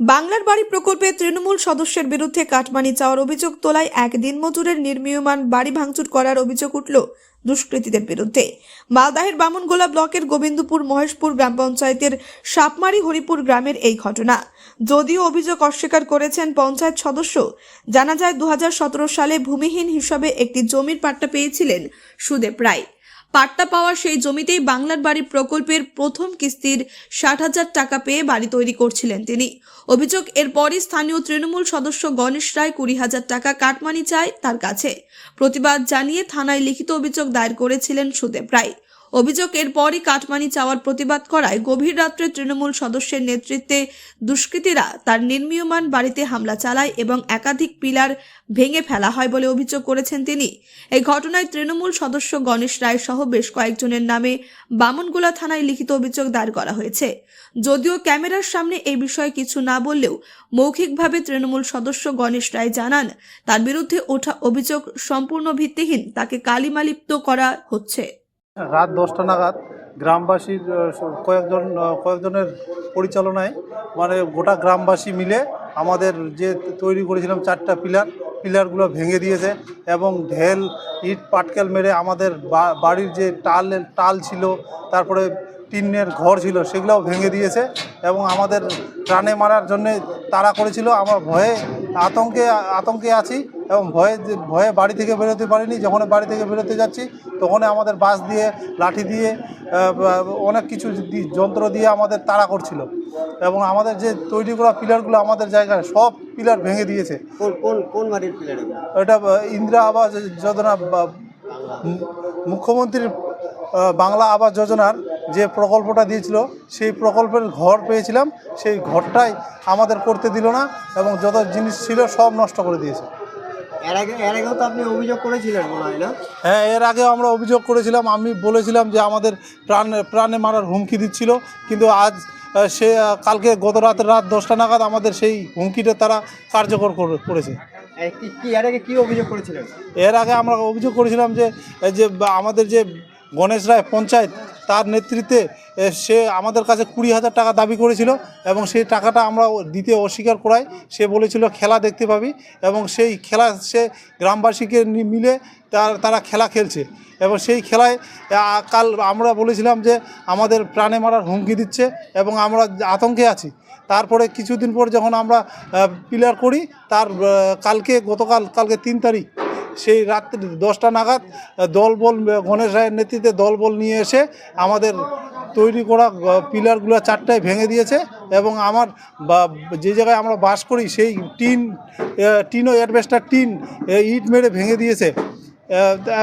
বাংলার বাড়ি প্রকল্পে তৃণমূল সদস্যের বিরুদ্ধে কাটমানি চাওয়ার অভিযোগ তোলায় এক দিনমজুরের নির্মীয়মান বাড়ি ভাঙচুর করার অভিযোগ উঠল দুষ্কৃতীদের বিরুদ্ধে। মালদাহের বামনগোলা ব্লকের গোবিন্দপুর মহেশপুর গ্রাম পঞ্চায়েতের সাপমারি হরিপুর গ্রামের এই ঘটনা। যদিও অভিযোগ অস্বীকার করেছেন পঞ্চায়েত সদস্য, জানা যায় দু হাজার সতেরো সালে ভূমিহীন হিসাবে একটি জমির পাট্টা পেয়েছিলেন সুদেব রায়। পাট্টা পাওয়া সেই জমিতেই বাংলার বাড়ি প্রকল্পের প্রথম কিস্তির ষাট হাজার টাকা পেয়ে বাড়ি তৈরি করছিলেন তিনি। অভিযোগ, এরপরই স্থানীয় তৃণমূল সদস্য গণেশ রায় কুড়ি হাজার টাকা কাটমানি চায় তার কাছে। প্রতিবাদ জানিয়ে থানায় লিখিত অভিযোগ দায়ের করেছিলেন সুদেব রায়। অভিযোগ এরপরই কাটমানি চাওয়ার প্রতিবাদ করায় গভীর রাত্রে তৃণমূল সদস্যের নেতৃত্বে দুষ্কৃতীরা তার নির্মীয়মান বাড়িতে হামলা চালায় এবং একাধিক পিলার ভেঙে ফেলা হয় বলে অভিযোগ করেছেন তিনি। এই ঘটনায় তৃণমূল সদস্য গণেশ রায় সহ বেশ কয়েকজনের নামে বামনগোলা থানায় লিখিত অভিযোগ দায়ের করা হয়েছে। যদিও ক্যামেরার সামনে এই বিষয়ে কিছু না বললেও মৌখিকভাবে তৃণমূল সদস্য গণেশ রায় জানান, তার বিরুদ্ধে ওঠা অভিযোগ সম্পূর্ণ ভিত্তিহীন, তাকে কালিমালিপ্ত করা হচ্ছে। রাত দশটা নাগাদ গ্রামবাসীর কয়েকজন কয়েকজনের পরিচালনায় মানে গোটা গ্রামবাসী মিলে আমাদের যে তৈরি করেছিলাম চারটা পিলার, পিলারগুলো ভেঙে দিয়েছে এবং ঢেল, ইট, পাটকেল মেরে আমাদের বাড়ির যে টাল টাল ছিল, তারপরে টিনের ঘর ছিল, সেগুলোও ভেঙে দিয়েছে এবং আমাদের প্রাণে মারার জন্যে তাড়া করেছিল। আমার ভয়ে আতঙ্কে আতঙ্কে আছি। এবং ভয়ে যে- ভয়ে বাড়ি থেকে বেরোতে পারিনি যখন বাড়ি থেকে বেরোতে যাচ্ছি তখন আমাদের বাস দিয়ে লাঠি দিয়ে অনেক কিছু যন্ত্র দিয়ে আমাদের তাড়া করছিল। এবং আমাদের যে তৈরি করা পিলারগুলো আমাদের জায়গায় সব পিলার ভেঙে দিয়েছে। কোন কোন কোন বাড়ির প্লেয়ার এটা ইন্দিরা আবাস যোজনা মুখ্যমন্ত্রীর বাংলা আবাস যোজনার যে প্রকল্পটা দিয়েছিল সেই প্রকল্পের ঘর পেয়েছিলাম। সেই ঘরটাই আমাদের করতে দিল না এবং যত জিনিস ছিল সব নষ্ট করে দিয়েছে। এর আগে এর আগেও তো আপনি অভিযোগ করেছিলেন মনে হয় না? হ্যাঁ এর আগেও আমরা অভিযোগ করেছিলাম। আমি বলেছিলাম যে আমাদের প্রাণ প্রাণে মারার হুমকি দিচ্ছিল। কিন্তু আজ সে কালকে গত রাত রাত দশটা নাগাদ আমাদের সেই হুমকিটা তারা কার্যকর করে- করেছে। এর আগে কি অভিযোগ করেছিলেন? এর আগে আমরা অভিযোগ করেছিলাম যে যে আমাদের যে গণেশ রায় পঞ্চায়েত তার নেতৃত্বে সে আমাদের কাছে কুড়ি হাজার টাকা দাবি করেছিল এবং সেই টাকাটা আমরা দিতে অস্বীকার করাই। সে বলেছিল, খেলা দেখতে পাবি। এবং সেই খেলা সে গ্রামবাসীকে মিলে তার, তারা খেলা খেলছে। এবং সেই খেলায় কাল আমরা বলেছিলাম যে, আমাদের প্রাণে মারার হুমকি দিচ্ছে এবং আমরা আতঙ্কে আছি। তারপরে কিছুদিন পর যখন আমরা পিলার করি, তার কালকে, গতকাল, কালকে তিন তারিখ সেই রাত্রি দশটা নাগাদ দলবল গণেশ রায়ের নেতৃত্বে দলবল নিয়ে এসে আমাদের তৈরি করা পিলারগুলো চারটায় ভেঙে দিয়েছে এবং আমার বা যে জায়গায় আমরা বাস করি সেই টিন টিনও অ্যাডভেস্টার টিন ইট মেরে ভেঙে দিয়েছে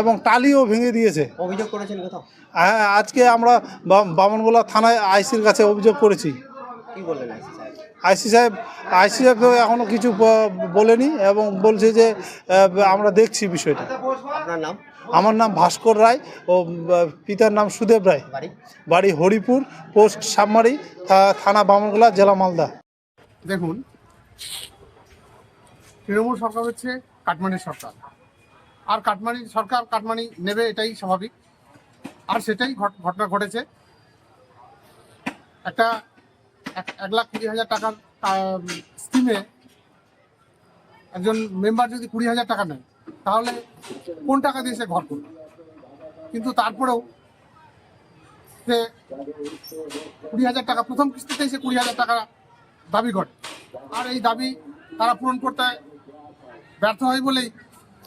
এবং টালিও ভেঙে দিয়েছে। অভিযোগ করেছেন কোথাও? হ্যাঁ আজকে আমরা বামনগোলা থানায় আইসির কাছে অভিযোগ করেছি। কি বললেন আইসি সাহেব আইসি সাহেব এখনও কিছু বলেনি এবং বলছে যে আমরা দেখছি বিষয়টা। আপনার নাম? আমার নাম ভাস্কর রায় ও পিতার নাম সুদেব রায়। বাড়ি? বাড়ি হরিপুর পোস্ট সাবমারি থানা বামনগোলা জেলা মালদা। দেখুন তৃণমূল সরকার হচ্ছে কাটমানির সরকার। আর কাটমানি সরকার কাটমানি নেবে এটাই স্বাভাবিক। আর সেটাই ঘট- ঘটনা ঘটেছে। একটা এক- লাখ কুড়ি হাজার টাকার স্কিমে একজন মেম্বার যদি কুড়ি হাজার টাকা নেয়, তাহলে কোন টাকা দিয়ে সে ঘর করবে? কিন্তু তারপরেও সে কুড়ি হাজার টাকা, প্রথম কিস্তিতেই সে কুড়ি হাজার টাকা দাবি করে। আর এই দাবি তারা পূরণ করতে ব্যর্থ হয় বলেই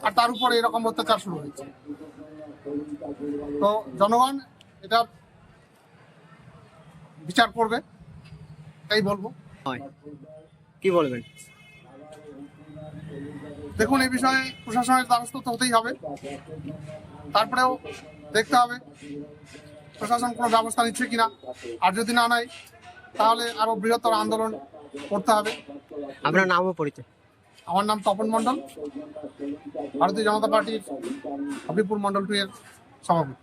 আর তার উপরে এরকম অত্যাচার শুরু হয়েছে। তো জনগণ এটা বিচার করবে। তাই বলব। কি বলবেন? দেখুন এই বিষয়ে প্রশাসনের দ্বারস্থ তো হতেই হবে। তারপরেও দেখতে হবে প্রশাসন কোনো ব্যবস্থা নিচ্ছে কিনা। আর যদি না নেয় তাহলে আরও বৃহত্তর আন্দোলন করতে হবে। আপনার নামও পরিচয়। আমার নাম তপন মণ্ডল ভারতীয় জনতা পার্টির হবিপুর মণ্ডল টু এর সভাপতি।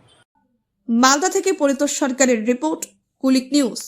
মালদা থেকে পরিতোষ সরকারের রিপোর্ট কুলিক নিউজ।